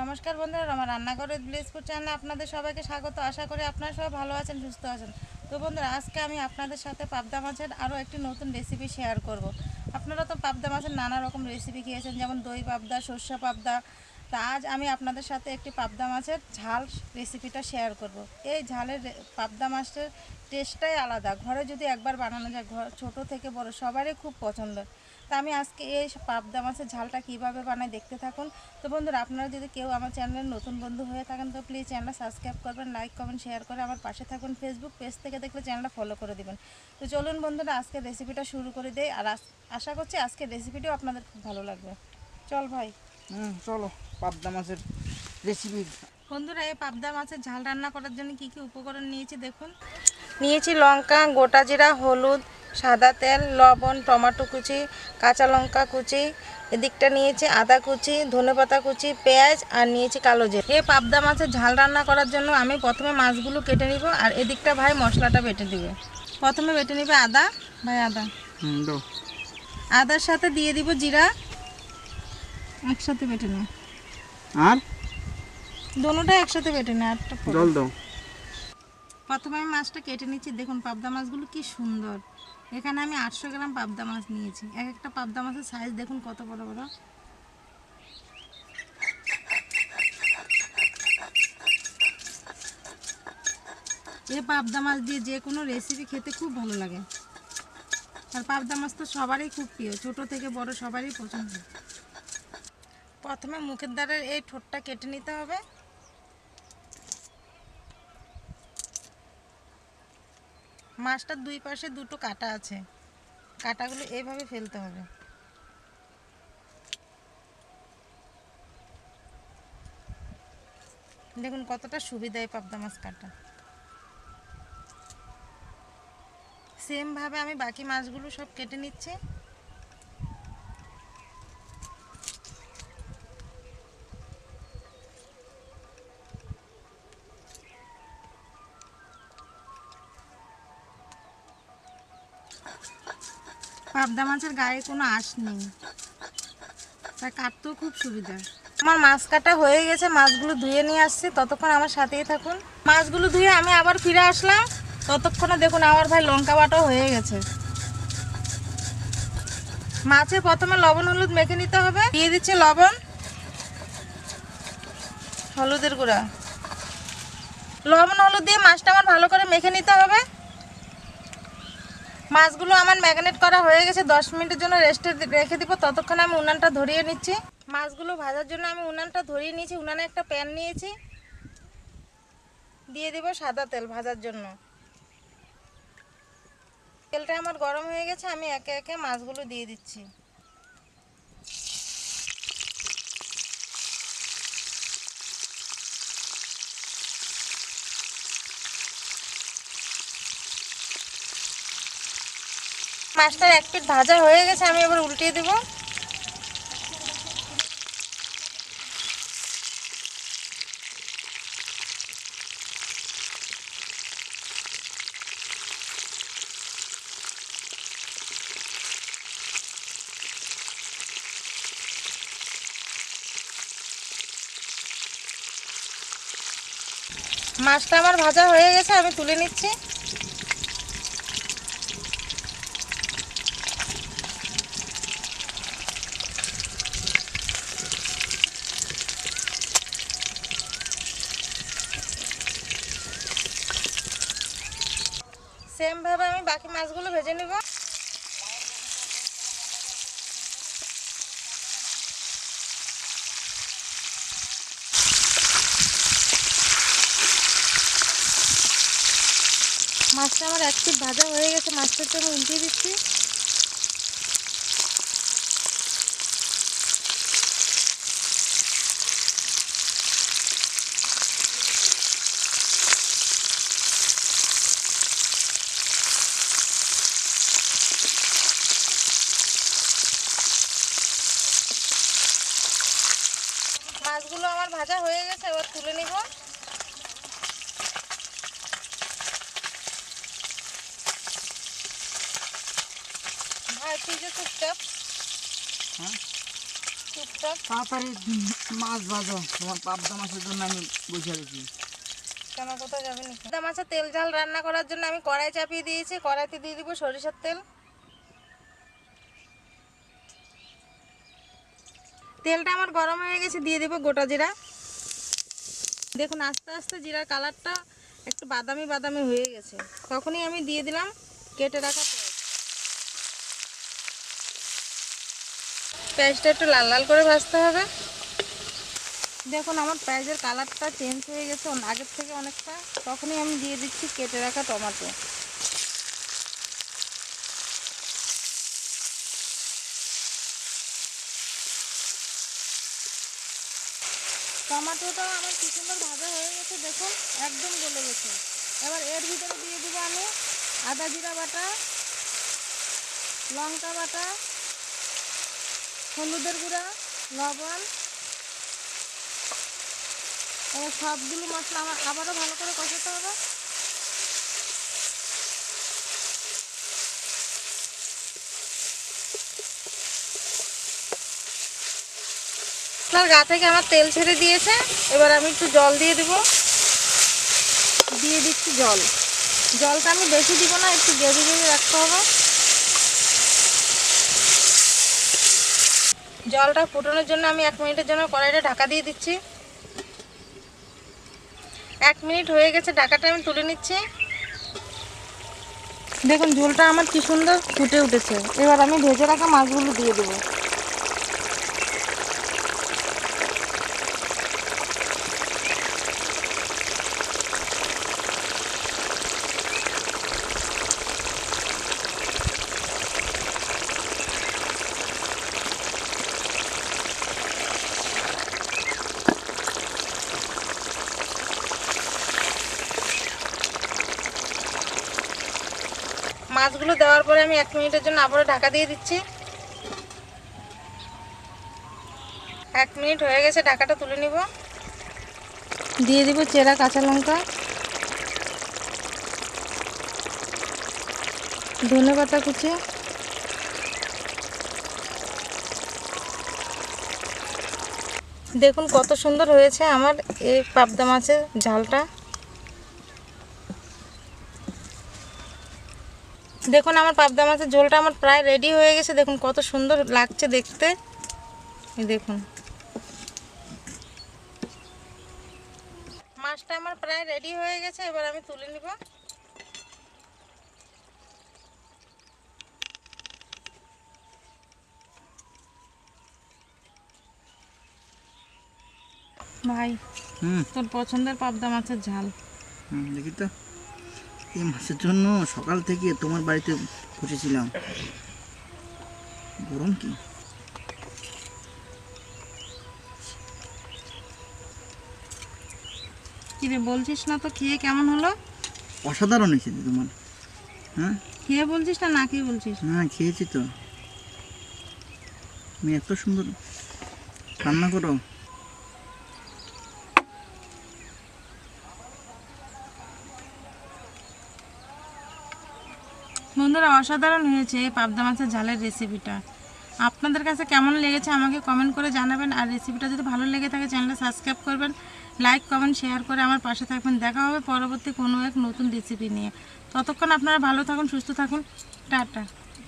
নমস্কার বন্ধুরা, আমার রান্নাঘরের ব্লেসপুর চ্যানেলে আপনাদের সবাইকে স্বাগত আশা করি আপনারা সবাই ভালো আছেন, সুস্থ আছেন তো বন্ধুরা, আজকে আমি আপনাদের সাথে পাবদা মাছের আরও একটি নতুন রেসিপি শেয়ার করব। আপনারা তো পাবদা মাছের নানা রকম রেসিপি খেয়েছেন, যেমন দই পাবদা, সর্ষে পাবদা তা আজ আমি আপনাদের সাথে একটি পাবদা মাছের ঝাল রেসিপিটা শেয়ার করব। এই ঝালের পাবদা মাছের টেস্টটাই আলাদা। ঘরে যদি একবার বানানো যায় ঘর ছোটো থেকে বড় সবারই খুব পছন্দ। তা আমি আজকে এই পাবদা মাছের ঝালটা কীভাবে বানাই দেখতে থাকুন। তো বন্ধুরা, আপনারা যদি কেউ আমার চ্যানেলের নতুন বন্ধু হয়ে থাকেন, তো প্লিজ চ্যানেলটা সাবস্ক্রাইব করবেন লাইক কমেন্ট শেয়ার করে আমার পাশে থাকুন। ফেসবুক পেজ থেকে দেখলে চ্যানেলটা ফলো করে দিবেন। তো চলুন বন্ধুরা, আজকে রেসিপিটা শুরু করে দেয় আর আশা করছি আজকে রেসিপিটাও আপনাদের খুব ভালো লাগবে। চল ভাই। হুম, চলো। পাবদা মাছের রেসিপি বন্ধুরা এই পাবদা মাছের ঝাল রান্না করার জন্য কি কি উপকরণ নিয়েছি দেখুন। নিয়েছি লঙ্কা গোটা জিরা হলুদ সাদা তেল লবণ টমেটো কুচি কাঁচা লঙ্কা কুচি। এদিকটা নিয়েছি আদা কুচি ধনেপাতা কুচি পেঁয়াজ আর নিয়েছি কালো জিরে। এই পাবদা মাছের ঝাল রান্না করার জন্য আমি প্রথমে মাছগুলো কেটে নিব আর এদিকটা ভাই মশলাটা বেটে দিবে। প্রথমে বেটে নিবে আদা। ভাই আদা। হুম আদার সাথে দিয়ে দিব জিরা। একসাথে বেটে নে আর? দোনোটা একসাথে বেটে নে পরে। জল দাও। প্রথমে আমি মাছটা কেটে নিচ্ছি দেখুন পাবদা মাছগুলো কি সুন্দর। এখানে আমি আটশো গ্রাম পাবদা মাছ নিয়েছি। এক একটা পাবদা মাছের সাইজ দেখুন কত বড় বড়। এই পাবদা মাছ দিয়ে যে কোনো রেসিপি খেতে খুব ভালো লাগে। আর পাবদা মাছ তো সবারই খুব প্রিয় ছোট থেকে বড় সবারই পছন্দ। প্রথমে মুখের দ্বারা এই ঠোঁটটা কেটে নিতে হবে। মাছটার দুই পাশে দুটো কাটা আছে। কাটাগুলো এইভাবে ফেলতে হবে। দেখুন কতটা সুবিধায় পাবদা মাছ কাটা। সেম ভাবে আমি বাকি মাছগুলো সব কেটে নিচ্ছি। পাবদা মাছের গায়ে কোনো আঁশ নেই। তাই কাটতেও খুব সুবিধা। আমার মাছ কাটা হয়ে গেছে, মাছগুলো ধুয়ে নিয়ে আসছি। ততক্ষণ আমার সাথেই থাকুন। মাছগুলো ধুয়ে আমি আবার ফিরে আসলাম। ততক্ষণে দেখুন আমার ভাই লঙ্কা বাটাও হয়ে গেছে। মাছে প্রথমে লবণ, হলুদ মেখে নিতে হবে। দিয়ে দিচ্ছে লবণ, হলুদের গুঁড়া। লবণ, হলুদ দিয়ে মাছটা আমার ভালো করে মেখে নিতে হবে। মাছগুলো আমার ম্যাগনেট করা হয়ে গেছে, দশ মিনিটের জন্য রেস্টে রেখে দিব। ততক্ষণ আমি উনানটা ধরিয়ে নিচ্ছি। মাছগুলো ভাজার জন্য আমি উনানটা ধরিয়ে নিয়েছি। উনানে একটা প্যান নিয়েছি। দিয়ে দিব সাদা তেল ভাজার জন্য। তেলটা আমার গরম হয়ে গেছে, আমি একে একে মাছগুলো দিয়ে দিচ্ছি। মাছটার এক পিঠ ভাজা হয়ে গেছে, আমি এবার উল্টিয়ে দেব। মাছটা আমার ভাজা হয়ে গেছে, আমি তুলে নিচ্ছি। সেম ভাবে আমি বাকি মাছগুলো ভেজে নেব। মাছটা আমার এক পিঠ ভাজা হয়ে গেছে মাছটা তো আমি উল্টিয়ে দিচ্ছি মাছগুলো আমার ভাজা হয়ে গেছে এবার তুলে নিব। ভাই তুই যে চুপচাপ। হ্যাঁ? চুপচাপ। তাড়াতাড়ি মাছ ভাজো তোমার পাবদা মাছের জন্য আমি বসে কেন কোথায় যাবে পাবদা মাছের তেল ঝাল রান্না করার জন্য আমি কড়াই চাপিয়ে দিয়েছি কড়াইতে দিয়ে দিব সরিষার তেল। তেলটা আমার গরম হয়ে গেছে দিয়ে দেবো গোটা জিরা। দেখুন, আস্তে আস্তে জিরার কালারটা একটু বাদামি বাদামি হয়ে গেছে। তখনই আমি দিয়ে দিলাম কেটে রাখা পেঁয়াজ। পেঁয়াজটা একটু লাল লাল করে ভাজতে হবে। দেখুন, আমার পেঁয়াজের কালারটা চেঞ্জ হয়ে গেছে। আগের থেকে অনেকটা। তখনই আমি দিয়ে দিচ্ছি কেটে রাখা টমেটো। টমেটোটা আমার কি সুন্দর ভাজা হয়ে গেছে, দেখুন, একদম গলে গেছে। এবার এর ভিতরে দিয়ে দিব আমি আদা জিরা বাটা, লঙ্কা বাটা, হলুদের গুঁড়া, লবণ, এবার সবগুলো মশলা আমার আবারও ভালো করে কষাতে হবে। মশলার গা থেকে আমার তেল ছেড়ে দিয়েছে। এবার আমি একটু জল দিয়ে দিব। দিয়ে দিচ্ছি জল। জলটা আমি বেশি দিব না, একটু গেবি গেবি রাখতে হবে। জলটা ফুটানোর জন্য আমি এক মিনিটের জন্য কড়াইটা ঢাকা দিয়ে দিচ্ছি। এক মিনিট হয়ে গেছে, ঢাকাটা আমি তুলে নিচ্ছি। দেখুন, ঝোলটা আমার কি সুন্দর ফুটে উঠেছে। এবার আমি ভেজে রাখা মাছগুলো দিয়ে দেবো। মাছগুলো দেওয়ার পরে আমি এক মিনিটের জন্য আবারও ঢাকা দিয়ে দিচ্ছি। এক মিনিট হয়ে গেছে, ঢাকাটা তুলে নিব। দিয়ে দিব চেরা কাঁচা লঙ্কা। ধনে পাতা কুচি। দেখুন কত সুন্দর হয়েছে আমার এই পাবদা মাছের ঝালটা। দেখুন আমার পাবদা মাছের ঝোলটা আমার প্রায় রেডি হয়ে গেছে। দেখুন কত সুন্দর লাগছে দেখতে। এই দেখুন। মাছটা আমার প্রায় রেডি হয়ে গেছে এবার আমি তুলে নিব। ভাই হুম। তোর পছন্দের পাবদা মাছের ঝাল। হুম দেখি তো। এই মাছের জন্য সকাল থেকে তোমার বাড়িতে বসেছিলাম। গরম কি? কি রে বলছিস না তো খেয়ে কেমন হলো? অসাধারণ হয়েছে তোমার। হ্যাঁ? খেয়ে বলছিস না না খেয়ে বলছিস? হ্যাঁ খেয়েছি তো। তুমি এত সুন্দর রান্না করো। বন্ধুরা, অসাধারণ হয়েছে এই পাবদা মাছের ঝালের রেসিপিটা আপনাদের কাছে কেমন লেগেছে আমাকে কমেন্ট করে জানাবেন। আর রেসিপিটা যদি ভালো লেগে থাকে চ্যানেলটা সাবস্ক্রাইব করবেন। লাইক কমেন্ট শেয়ার করে আমার পাশে থাকবেন। দেখা হবে পরবর্তী কোনো এক নতুন রেসিপি নিয়ে। ততক্ষণ আপনারা ভালো থাকুন, সুস্থ থাকুন। টাটা।